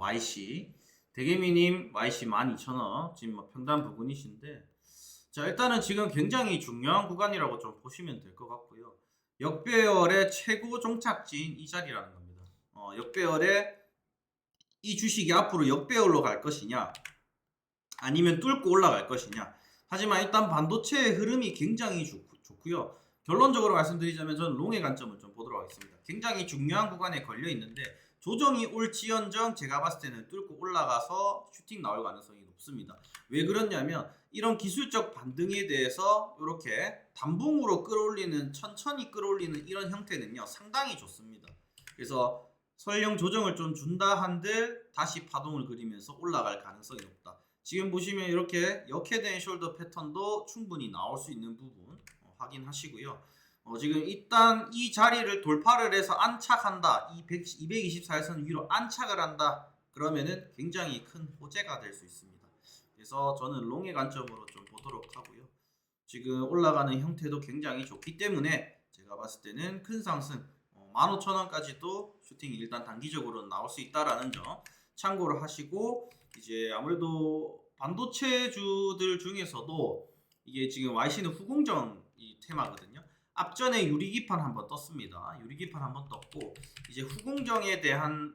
YC 대개미님 YC 12,000원 지금 뭐 평단 부근이신데 자 일단은 지금 굉장히 중요한 구간이라고 좀 보시면 될 것 같고요. 역배열의 최고 종착지인 이 자리라는 겁니다. 어, 역배열의 이 주식이 앞으로 역배열로 갈 것이냐 아니면 뚫고 올라갈 것이냐 하지만 일단 반도체의 흐름이 굉장히 좋, 좋고요. 결론적으로 말씀드리자면 저는 롱의 관점을 좀 보도록 하겠습니다. 굉장히 중요한 구간에 걸려 있는데 조정이 올지언정 제가 봤을 때는 뚫고 올라가서 슈팅 나올 가능성이 높습니다. 왜 그러냐면 이런 기술적 반등에 대해서 이렇게 단봉으로 끌어올리는 천천히 끌어올리는 이런 형태는요 상당히 좋습니다. 그래서 설령 조정을 좀 준다 한들 다시 파동을 그리면서 올라갈 가능성이 높다. 지금 보시면 이렇게 역해된 숄더 패턴도 충분히 나올 수 있는 부분 어, 확인하시고요. 어, 지금 일단 이 자리를 돌파를 해서 안착한다. 이 100, 224에서는 위로 안착을 한다. 그러면은 굉장히 큰 호재가 될 수 있습니다. 그래서 저는 롱의 관점으로 좀 보도록 하고요. 지금 올라가는 형태도 굉장히 좋기 때문에 제가 봤을 때는 큰 상승 어, 15,000원까지도 슈팅이 일단 단기적으로 나올 수 있다라는 점 참고를 하시고 이제 아무래도 반도체주들 중에서도 이게 지금 YC는 후공정 이 테마거든요. 앞전에 유리기판 한번 떴습니다. 유리기판 한번 떴고 이제 후공정에 대한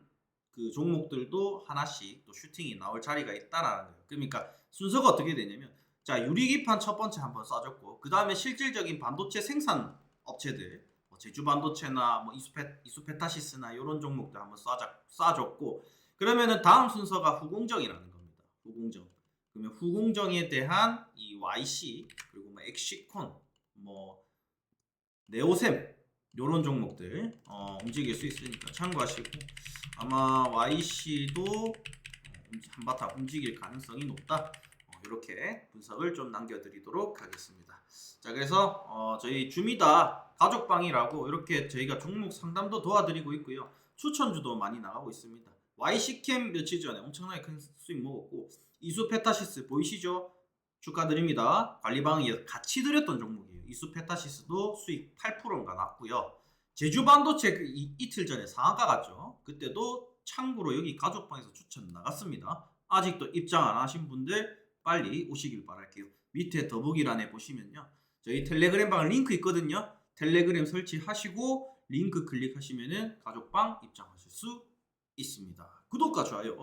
그 종목들도 하나씩 또 슈팅이 나올 자리가 있다라는 거예요. 그러니까 순서가 어떻게 되냐면 자 유리기판 첫 번째 한번 쏴줬고 그 다음에 실질적인 반도체 생산 업체들 뭐 제주 반도체나 뭐 이수페 이수페타시스나 이런 종목들 한번 쏴자, 쏴줬고 그러면은 다음 순서가 후공정이라는 겁니다. 후공정. 그러면 후공정에 대한 이 YC 그리고 뭐 엑시콘 뭐 네오셈 요런 종목들 어, 움직일 수 있으니까 참고하시고 아마 YC도 한바탕 움직일 가능성이 높다. 어, 이렇게 분석을 좀 남겨드리도록 하겠습니다. 자 그래서 어, 저희 주미다 가족방이라고 이렇게 저희가 종목 상담도 도와드리고 있고요. 추천주도 많이 나가고 있습니다. YC캠 며칠 전에 엄청나게 큰 수익 먹었고 이수 페타시스 보이시죠? 축하드립니다. 관리방이 같이 드렸던 종목이에요. 이수페타시스도 수익 8%인가 났고요. 제주 반도체 그 이, 이틀 전에 상한가 갔죠. 그때도 참고로 여기 가족방에서 추천 나갔습니다. 아직도 입장 안 하신 분들 빨리 오시길 바랄게요. 밑에 더보기란에 보시면요. 저희 텔레그램 방 링크 있거든요. 텔레그램 설치하시고 링크 클릭하시면은 가족방 입장하실 수 있습니다. 구독과 좋아요